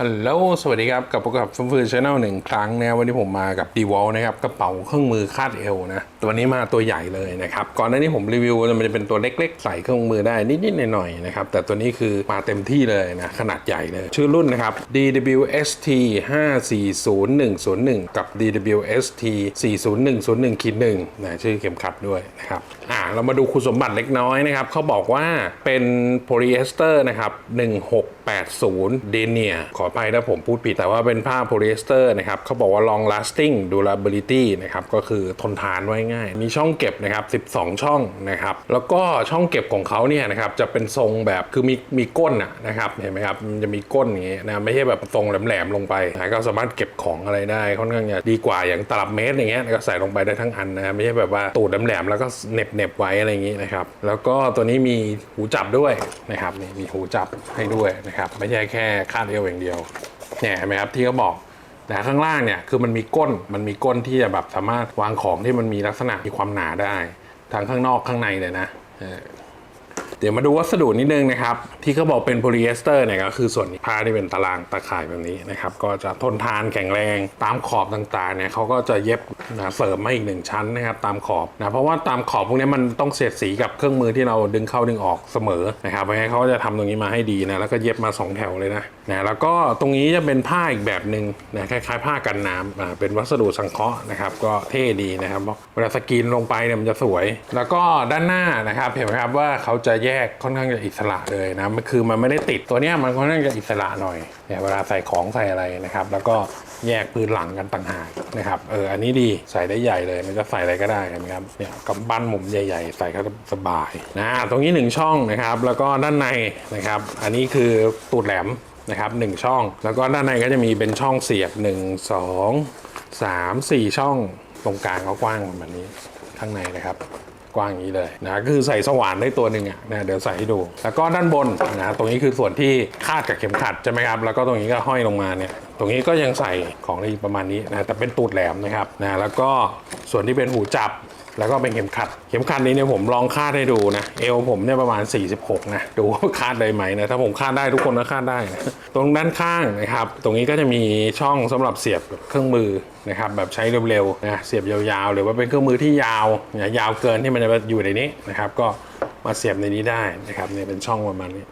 ฮัลโหล สวัสดีครับกลับพบกับฟืนชาแนลหนึ่งครั้งนะวันนี้ผมมากับดีวอลนะครับกระเป๋าเครื่องมือคาดเอวนะ ตัวนี้มาตัวใหญ่เลยนะครับ ก่อนหน้านี้ผมรีวิวมันจะเป็นตัวเล็กๆ ใส่เครื่องมือได้นิดๆหน่อยๆนะครับ แต่ตัวนี้คือมาเต็มที่เลยนะ ขนาดใหญ่เลย ชื่อรุ่นนะครับ DWST 540101 กับ DWST 40101ขีด1นะชื่อเข็มขัดด้วยนะครับอ่าเรามาดูคุณสมบัติเล็กน้อยนะครับเขาบอกว่าเป็นโพลีเอสเตอร์นะครับ 80เดเนียขออภัยถ้าผมพูดผิด แต่ว่าเป็นผ้าโพลีเอสเตอร์นะครับเขาบอกว่า long lasting durability นะครับก็คือทนทานไว้ง่าย มีช่องเก็บนะครับ 12 ช่องนะครับ แล้วก็ช่องเก็บของเขาเนี่ยนะครับจะเป็นทรงแบบคือมีมีก้นอะนะครับเห็นไหมครับมันจะมีก้นอย่างเงี้ยนะไม่ใช่แบบทรงแหลมๆลงไปนะก็สามารถเก็บของอะไรได้ค่อนข้างจะดีกว่าอย่างตลับเมตรอย่างเงี้ยก็ใส่ลงไปได้ทั้งอันนะไม่ใช่แบบว่าตูดแหลมๆแล้วก็เน็บเน็บๆไว้อะไรอย่างงี้นะครับแล้วก็ตัวนี้มีหูจับด้วยนะครับนี่มีหูจับให้ด้วยนะครับไม่ใช่แค่คาดเอวอย่างเดียวเนี่ยเห็นไหมครับที่เขาบอกแต่ข้างล่างเนี่ยคือมันมีก้นมันมีก้นที่จะแบบสามารถวางของที่มันมีลักษณะมีความหนาได้ ทางข้างนอกข้างในเลยนะ เดี๋ยวมาดูวัสดุนิดนึงนะครับ ที่เขาบอกเป็นโพลีเอสเตอร์เนี่ยก็คือส่วนผ้าที่เป็นตารางตะข่ายแบบนี้นะครับ ก็จะทนทานแข็งแรงตามขอบต่างๆเนี่ยเขาก็จะเย็บนะเสริมมาอีกหนึ่งชั้นนะครับตามขอบนะเพราะว่าตามขอบพวกนี้มันต้องเสียดสีกับเครื่องมือที่เราดึงเข้าดึงออกเสมอนะครับเพราะงั้นเขาจะทำตรงนี้มาให้ดีนะแล้วก็เย็บมาสองแถวเลยนะ นะแล้วก็ตรงนี้จะเป็นผ้าอีกแบบหนึ่งนะคล้ายๆ ผ้ากันน้ำอ่าเป็นวัสดุสังเคราะห์นะครับ ก็เท่ดีนะครับเวลาสกรีนลงไปเนี่ยมันจะสวย แล้วก็ด้านหน้านะครับเห็นไหมครับว่าเขาจะแยกค่อนข้างจะอิสระเลยนะมันคือมันไม่ได้ติดตัวเนี้ยมันค่อนข้างจะอิสระหน่อยเนี่ยเวลาใส่ของใส่อะไรนะครับ แล้วก็แยกพื้นหลังกันต่างหากนะครับเอออันนี้ดีใส่ได้ใหญ่เลย มันจะใส่อะไรก็ได้เห็นไหมครับเนี่ยกับบ้านหมุมใหญ่ ๆ ใส่ก็สบายนะตรงนี้หนึ่งช่องนะครับ แล้วก็ด้านในนะครับ อันนี้คือตูดแหลม นะครับหนึ่งช่อง แล้วก็ด้านในก็จะมีเป็นช่องเสียบ 1 2 3 4 ช่องตรงกลางก็กว้างประมาณนี้ข้างในนะครับกว้างอย่างนี้เลยนะคือใส่สว่านได้ตัวหนึ่งอะนะเดี๋ยวใส่ให้ดู แล้วก็ด้านบนนะตรงนี้คือส่วนที่คาดกับเข็มขัดใช่ไหมครับแล้วก็ตรงนี้ก็ห้อยลงมาเนี่ยตรงนี้ก็ยังใส่ของได้ประมาณนี้นะแต่เป็นตูดแหลมนะครับนะแล้วก็ส่วนที่เป็นหูจับ แล้วก็เป็นเข็มขัด เข็มขัดนี้เนี่ยผมลองคาดให้ดูนะ เอวผมเนี่ยประมาณ 46 นะ ดูว่าคาดได้ไหมนะ ถ้าผมคาดได้ทุกคนก็คาดได้นะตรงด้านข้างนะครับ ตรงนี้ก็จะมีช่องสำหรับเสียบเครื่องมือนะครับ แบบใช้เร็วๆนะเสียบยาวๆ หรือว่าเป็นเครื่องมือที่ยาวนะยาวเกินที่มันจะอยู่ในนี้นะครับ ก็มาเสียบในนี้ได้นะครับเนี่ยเป็นช่องประมาณนี้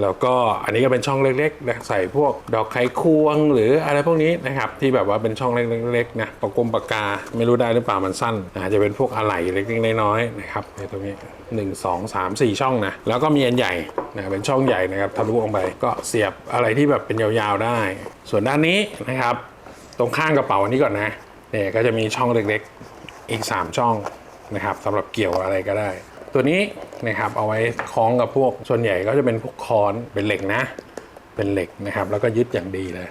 แล้วก็อันนี้ก็เป็นช่องเล็กๆนะใส่พวกดอกไขควงหรืออะไรพวกนี้นะครับที่แบบว่าเป็นช่องเล็กๆนะปากกลมปากกาไม่รู้ได้หรือเปล่ามันสั้นอาจจะเป็นพวกอะไหล่เล็กๆน้อยๆนะครับในตรงนี้1 2 3 4 ช่องนะแล้วก็มีอันใหญ่นะเป็นช่องใหญ่นะครับทะลุออกไปก็เสียบอะไรที่แบบเป็นยาวๆได้ ส่วนด้านนี้นะครับ ตรงข้างกระเป๋าอันนี้ก่อนนะเนี่ยก็จะมีช่องเล็กๆอีก 3 ช่องนะครับสำหรับเกี่ยวอะไรก็ได้ ตัวนี้นะครับเอาไว้คล้องกับพวกส่วนใหญ่ก็จะเป็นพวกคอนเป็นเหล็กนะ เป็นเหล็กนะครับ แล้วก็ยึดอย่างดีเลย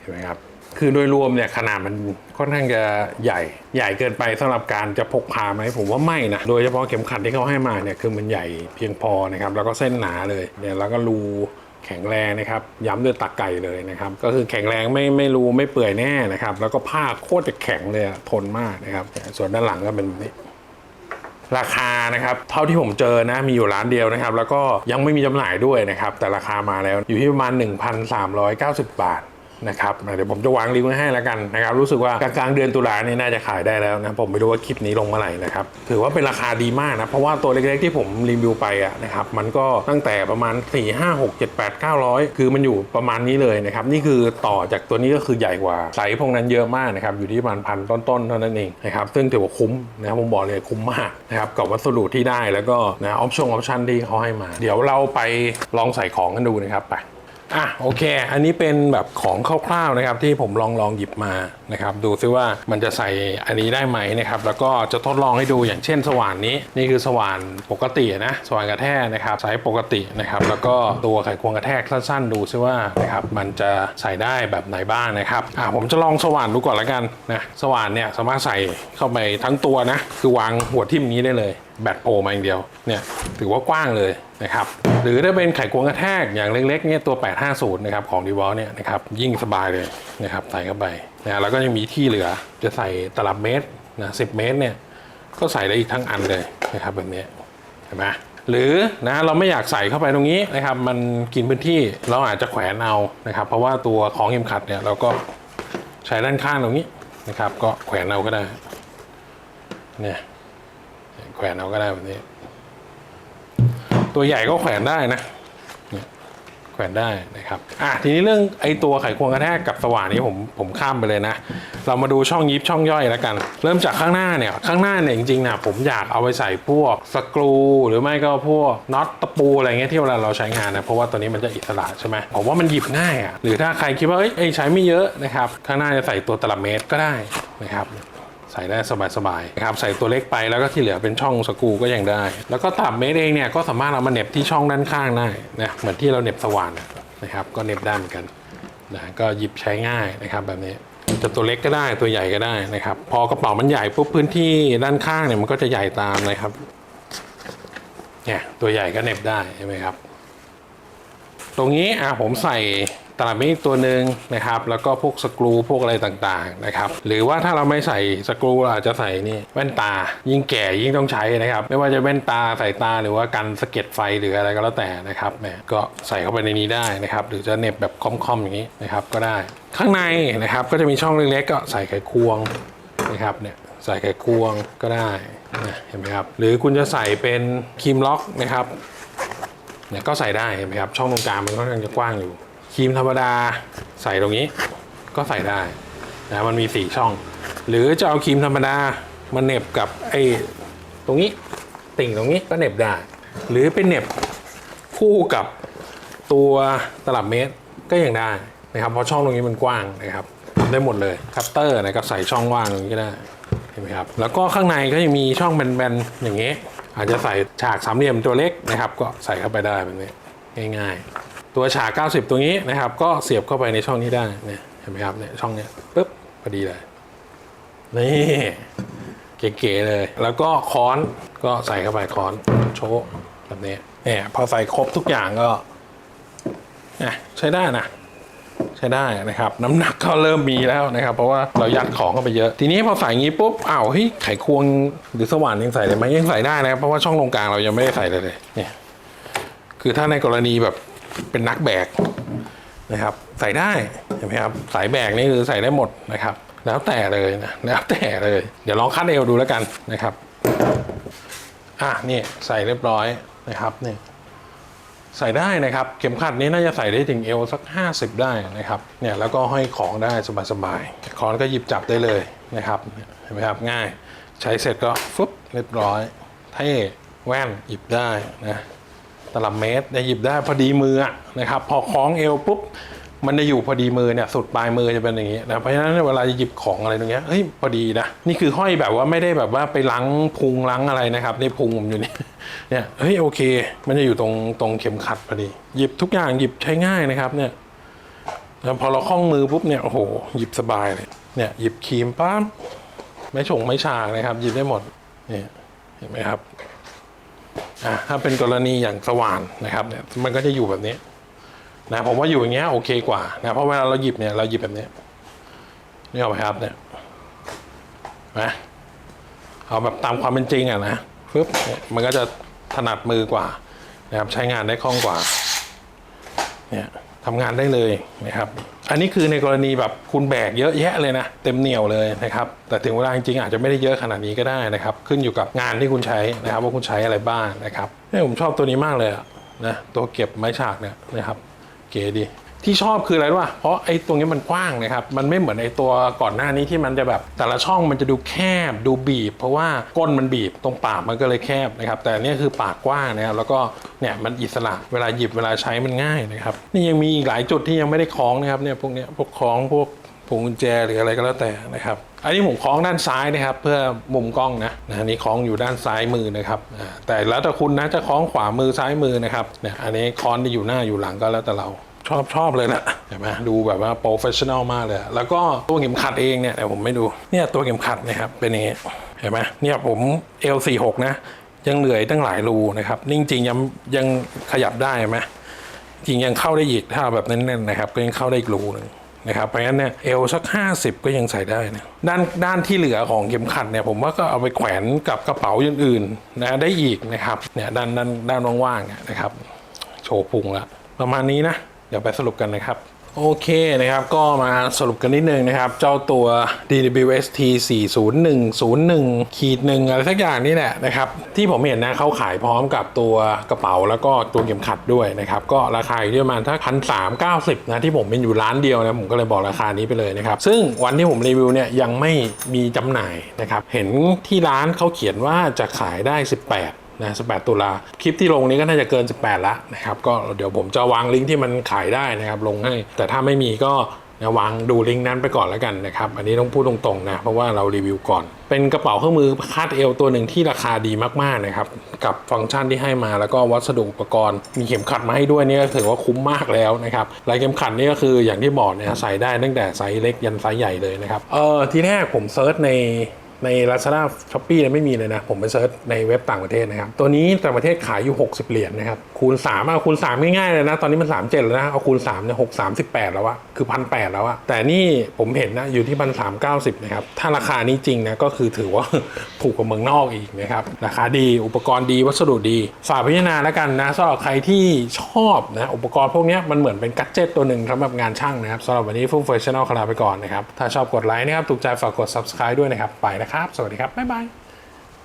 เห็นไหมครับคือโดยรวมเนี่ยขนาดมันค่อนข้างจะใหญ่ใหญ่เกินไปสำหรับการจะพกพาไหมผมว่าไม่นะโดยเฉพาะเข็มขัดที่เขาให้มาเนี่ยคือมันใหญ่เพียงพอนะครับแล้วก็เส้นหนาเลยเนี่ยแล้วก็รูแข็งแรงนะครับย้ำด้วยตะไก่เลยนะครับก็คือแข็งแรงไม่ไม่รูไม่เปื่อยแน่นะครับแล้วก็ผ้าโคตรจะแข็งเลยทนมากนะครับส่วนด้านหลังก็เป็นแบบนี้ ราคานะครับเท่าที่ผมเจอนะมีอยู่ร้านเดียวนะครับ แล้วก็ยังไม่มีจำหน่ายด้วยนะครับ แต่ราคามาแล้วอยู่ที่ประมาณ 1,390 บาท นะครับเดี๋ยวผมจะวางลิงก์ไว้ให้แล้วกันนะครับรู้สึกว่ากลางเดือนตุลาเนี่ยน่าจะขายได้แล้วนะผมไม่รู้ว่าคลิปนี้ลงเมื่อไหร่นะครับถือว่าเป็นราคาดีมากนะเพราะว่าตัวเล็กๆที่ผมรีวิวไปอะนะครับมันก็ตั้งแต่ประมาณ 4 5 6 7 8 9 0 0 คือมันอยู่ประมาณนี้เลยนะครับนี่คือต่อจากตัวนี้ก็คือใหญ่กว่าไซส์พวกนั้นเยอะมากนะครับอยู่ที่ประมาณพันต้นๆเท่านั้นเองนะครับซึ่งถือว่าคุ้มนะครับผมบอกเลยคุ้มมากนะครับกับวัสดุที่ได้แล้วก็นะออปชั่นออปชั่นที่เขาให้มา เดี๋ยวเราไปลองใส่ของกันดูนะครับไป อะโอเค อันนี้เป็นแบบของคร่าวๆนะครับที่ผมลองลองหยิบมานะครับดูซิว่ามันจะใส่อันนี้ได้ไหมนะครับแล้วก็จะทดลองให้ดูอย่างเช่น สว่านนี้นี่คือสว่านปกตินะสว่านกระแทกนะครับไซส์ปกตินะครับแล้วก็ตัวไขควงกระแทกสั้นๆ ดูซิว่านะครับมันจะใส่ได้แบบไหนบ้างนะครับอะผมจะลองสว่านดูก่อนแล้วกันนะสว่านเนี่ยสามารถใส่เข้าไปทั้งตัวนะคือวางหัวทิ่มนี้ได้เลย แบตโผล่มาอย่างเดียวเนี่ยถือว่ากว้างเลยนะครับหรือถ้าเป็นไขควงกระแทกอย่างเล็กๆเนี่ยตัว 850 นะครับของดีวอลเนี่ยนะครับยิ่งสบายเลยนะครับใส่เข้าไปนะแล้วก็ยังมีที่เหลือจะใส่ตลับเมตรนะ10 เมตรเนี่ยก็ใส่ได้อีกทั้งอันเลยนะครับแบบนี้เห็นไหมหรือนะเราไม่อยากใส่เข้าไปตรงนี้นะครับมันกินพื้นที่เราอาจจะแขวนเอานะครับเพราะว่าตัวของเข็มขัดเนี่ยเราก็ใช้ด้านข้างตรงนี้นะครับ ก็แขวนเอาก็ได้เนี่ย แขวนเอาก็ได้แบบนี้ ตัวใหญ่ก็แขวนได้นะแขวนได้นะครับ อะทีนี้เรื่องไอ้ตัวไขควงกระแทกกับสว่านนี้ผมผมข้ามไปเลยนะ เรามาดูช่องยิบช่องย่อยแล้วกัน เริ่มจากข้างหน้าเนี่ย ข้างหน้าเนี่ยจริงๆนะผมอยากเอาไปใส่พวกสกรู หรือไม่ก็พวกน็อตตะปูอะไรเงี้ยที่เวลาเราใช้งานนะ เพราะว่าตัวนี้มันจะอิสระใช่ไหมผมว่ามันหยิบง่ายอะ หรือถ้าใครคิดว่าเอ้ยเอ้ยใช้ไม่เยอะนะครับ ข้างหน้าจะใส่ตัวตลับเมตรก็ได้นะครับ ใส่ได้สบายๆนะครับใส่ตัวเล็กไปแล้วก็ที่เหลือเป็นช่องสกูก็ยังได้ แล้วก็ตับเมตรเองเนี่ยก็สามารถเอามาเน็บที่ช่องด้านข้างได้นะเหมือนที่เราเน็บสว่านนะครับก็เน็บได้เหมือนกันนะก็หยิบใช้ง่ายนะครับแบบนี้จะตัวเล็กก็ได้ตัวใหญ่ก็ได้นะครับ พอกระเป๋ามันใหญ่ปุ๊บพื้นที่ด้านข้างเนี่ยมันก็จะใหญ่ตามนะครับเนี่ยตัวใหญ่ก็เน็บได้ใช่ไหมครับ ตรงนี้อะผมใส่ ตลับมตรตัวหนึ่งนะครับ แล้วก็พวกสกรูพวกอะไรต่างๆนะครับ หรือว่าถ้าเราไม่ใส่สกรูเราอาจจะใส่นี่แว่นตา ยิ่งแก่ยิ่งต้องใช้นะครับ ไม่ว่าจะแว่นตาใสายตาหรือว่ากันสะเก็ดไฟหรืออะไรก็แล้วแต่นะครับแหมก็ใส่เข้าไปในนี้ได้นะครับ หรือจะเน็บแบบคอมๆอย่างนี้นะครับก็ได้ ข้างในนะครับก็จะมีช่องเล็กๆก็ใส่ไขควงนะครับเนี่ยใส่ไขควงก็ได้นะเห็นไหมครับ หรือคุณจะใส่เป็นครีมล็อกนะครับเนี่ยก็ใส่ได้เห็นไหมครับ ช่องตรงกลางมันค่อนข้างจะกว้างอยู่ ครีมธรรมดาใส่ตรงนี้ก็ใส่ได้นะมันมี4ช่อง หรือจะเอาครีมธรรมดามาเน็บกับไอ้ตรงนี้ติ่งตรงนี้ก็เน็บได้ หรือเป็นเน็บคู่กับตัวตลับเมตรก็ยังได้นะครับเพราะช่องตรงนี้มันกว้างนะครับทำได้หมดเลยคัตเตอร์นะก็ใส่ช่องว่างตรงนี้ก็ได้เห็นไหมครับแล้วก็ข้างในก็ยังมีช่องแบนๆอย่างนี้อาจจะใส่ฉากสามเหลี่ยมตัวเล็กนะครับ ก็ใส่เข้าไปได้แบบนี้ง่ายๆ ตัวฉาก 90 ตรงนี้นะครับ ก็เสียบเข้าไปในช่องนี้ได้เนี่ยเห็นไหมครับเนี่ยช่องเนี้ยปุ๊บพอดีเลย นี่เก๋ๆเลย แล้วก็ค้อนก็ใส่เข้าไปค้อนโชว์แบบนี้เนี่ยพอใส่ครบทุกอย่างก็เนี่ยใช้ได้นะใช้ได้นะครับ น้ำหนักก็เริ่มมีแล้วนะครับ เพราะว่าเรายัดของเข้าไปเยอะ ทีนี้พอใส่งี้ปุ๊บอ้าวเฮ้ยไขควงหรือสว่านยังใส่ได้ไหมยังใส่ได้นะครับเพราะว่าช่องตรงกลางเรายังไม่ได้ใส่เลยเนี่ยคือถ้าในกรณีแบบ เป็นนักแบกนะครับ ใส่ได้เห็นไหมครับสายแบกนี่คือใส่ได้หมดนะครับ แล้วแต่เลยนะแล้วแต่เลย เดี๋ยวลองคัดเอวดูแล้วกันนะครับอะนี่ใส่เรียบร้อยนะครับนี่ใส่ได้นะครับ เข็มขัดนี้น่าจะใส่ได้ถึงเอวสัก 50 ได้นะครับเนี่ยแล้วก็ห้อยของได้สบายๆคอนก็หยิบจับได้เลยนะครับเห็นไหมครับง่าย ใช้เสร็จก็ฟึบเรียบร้อยเท่แว่นหยิบได้นะ ตลับเมตรเนี่ยหยิบได้พอดีมือนะครับ พอคล้องเอวปุ๊บมันจะอยู่พอดีมือเนี่ยสุดปลายมือจะเป็นอย่างนี้นะเพราะฉะนั้นเวลาจะหยิบของอะไรตรงเนี้ยเฮ้ยพอดีนะนี่คือห้อยแบบว่าไม่ได้แบบว่าไปล้างพุงล้างอะไรนะครับนี่พุงผมอยู่นี่เนี่ยเฮ้ยโอเค มันจะอยู่ตรงตรงเข็มขัดพอดี หยิบทุกอย่างหยิบใช้ง่ายนะครับเนี่ยแล้วพอเราคล้องมือปุ๊บเนี่ยโอ้โหหยิบสบายเลยเนี่ยหยิบครีมปั๊บไม่ฉงไม่ฉากนะครับหยิบได้หมดเนี่ยเห็นไหมครับ อะถ้าเป็นกรณีอย่างสว่านนะครับเนี่ยมันก็จะอยู่แบบนี้นะผมว่าอยู่อย่างเงี้ยโอเคกว่านะเพราะเวลาเราหยิบเนี่ยเราหยิบแบบนี้นี่เอาไปครับเนี่ยนะเอาแบบตามความเป็นจริงอะนะปึ๊บเนี่ยมันก็จะถนัดมือกว่านะครับใช้งานได้คล่องกว่าเนี่ยทำงานได้เลยนะครับ อันนี้คือในกรณีแบบคุณแบกเยอะแยะเลยนะ เต็มเหนียวเลยนะครับแต่ถึงเวลาจริงๆอาจจะไม่ได้เยอะขนาดนี้ก็ได้นะครับ ขึ้นอยู่กับงานที่คุณใช้นะครับ ว่าคุณใช้อะไรบ้างนะครับเนี่ยผมชอบตัวนี้มากเลยอะนะตัวเก็บไม้ฉากเนี่ยนะครับ เก๋ดี ที่ชอบคืออะไรรู้ป่ะเพราะไอ้ตรงนี้มันกว้างนะครับ มันไม่เหมือนไอ้ตัวก่อนหน้านี้ที่มันจะแบบแต่ละช่องมันจะดูแคบดูบีบ เพราะว่าก้นมันบีบตรงปากมันก็เลยแคบนะครับ แต่นี่คือปากกว้างนะครับแล้วก็เนี่ยมันอิสระเวลาหยิบเวลาใช้มันง่ายนะครับ นี่ยังมีอีกหลายจุดที่ยังไม่ได้คล้องนะครับเนี่ยพวกเนี้ยพวกคล้องพวกพวงกุญแจหรืออะไรก็แล้วแต่นะครับอันนี้ผมคล้องด้านซ้ายนะครับ เพื่อมุมกล้องนะนะอันนี้คล้องอยู่ด้านซ้ายมือนะครับ แต่แล้วแต่คุณนะจะคล้องขวามือซ้ายมือนะครับเนี่ยอันนี้คล้องอยู่หน้าอยู่หลังก็แล้วแต่เรา ชอบชอบเลยนะเห็นไหมดูแบบว่าโปรเฟชชั่นอลมากเลย แล้วก็ตัวเข็มขัดเองเนี่ยเดี๋ยวผมไม่ดูเนี่ยตัวเข็มขัดนะครับเป็นอย่างงี้เห็นไหมเนี่ยผม L46 นะ ยังเหลืออกตั้งหลายรูนะครับนี่จริงๆยังยังขยับได้ไหมจริงยังเข้าได้อีกถ้าแบบแน่นๆนะครับก็ยังเข้าได้อีกรูหนึ่งนะครับเพราะฉะนั้นเนี่ยเอวสัก 50 ก็ยังใส่ได้นะด้านด้านที่เหลือของเข็มขัดเนี่ยผมว่าก็เอาไปแขวนกับกระเป๋าอื่นๆนะได้อีกนะครับเนี่ยด้านด้านด้านว่างๆนะครับโชว์พุงละประมาณนี้นะ เดี๋ยวไปสรุปกันนะครับโอเคนะครับ ก็มาสรุปกันนิดนึงนะครับ เจ้าตัว DWST 40101ขีดหนึ่งอะไรสักอย่างนี่แหละนะครับ ที่ผมเห็นนะเขาขายพร้อมกับตัวกระเป๋าแล้วก็ตัวเข็มขัดด้วยนะครับ ก็ราคาอยู่ที่ประมาณถ้าพันสามเก้าสิบนะ ที่ผมเป็นอยู่ร้านเดียวนะ ผมก็เลยบอกราคานี้ไปเลยนะครับ ซึ่งวันที่ผมรีวิวเนี่ยยังไม่มีจำหน่ายนะครับ เห็นที่ร้านเขาเขียนว่าจะขายได้ 18 นะ18 ตุลาคลิปที่ลงนี้ก็น่าจะเกิน 18 ละนะครับก็เดี๋ยวผมจะวางลิงก์ที่มันขายได้นะครับลงให้ แต่ถ้าไม่มีก็นะวางดูลิงก์นั้นไปก่อนแล้วกันนะครับ อันนี้ต้องพูดตรงๆนะ เพราะว่าเรารีวิวก่อน เป็นกระเป๋าเครื่องมือคาดเอวตัวหนึ่งที่ราคาดีมากๆนะครับ กับฟังก์ชันที่ให้มาแล้วก็วัสดุอุปกรณ์ มีเข็มขัดมาให้ด้วยนี่ก็ถือว่าคุ้มมากแล้วนะครับลายเข็มขัดนี่ก็คืออย่างที่บอกเนี่ยใส่ได้ตั้งแต่ไซส์เล็กยันไซส์ใหญ่เลยนะครับเออทีแรกผมเซิร์ชใน ใน Lazada s h o p e e ไม่มีเลยนะ ผมไปเซิร์ชในเว็บต่างประเทศนะครับ ตัวนี้ต่างประเทศขายอยู่ 60 เหรียญนะครับ คูณ 3 เอาคูณ 3 ง่ายๆเลยนะ ตอนนี้มัน 37 แล้วนะ เอาคูณ 3 เนี่ย 6 38 แล้วอะคือ 1,800 แล้วอะแต่นี่ผมเห็นนะ อยู่ที่1,390 นะครับ ถ้าราคานี้จริงนะ ก็คือถือว่า ถูกกว่าเมืองนอกอีกนะครับ ราคาดี อุปกรณ์ดี วัสดุดี ฝากพิจารณาแล้วกันนะสำหรับใครที่ชอบนะ อุปกรณ์พวกนี้มันเหมือนเป็นกัจเจตตัวหนึ่งสำหรับงานช่างนะครับสำหรับวันนี้ฟุ้งเฟชั่นลคลาไปก่อนนะครับ ถ้าชอบกดไลค์นะครับ ถูกใจฝากกด subscribe ด้วยนะครับ ไปนะครับ สวัสดีครับ บ๊ายบาย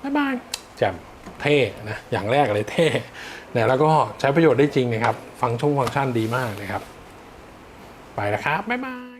บ๊ายบายแจ่มเท่นะ อย่างแรกเลยเท่นะแล้วก็ใช้ประโยชน์ได้จริงนะครับ ฟังช่องฟังก์ชันดีมากนะครับ ไปนะครับ บ๊ายบาย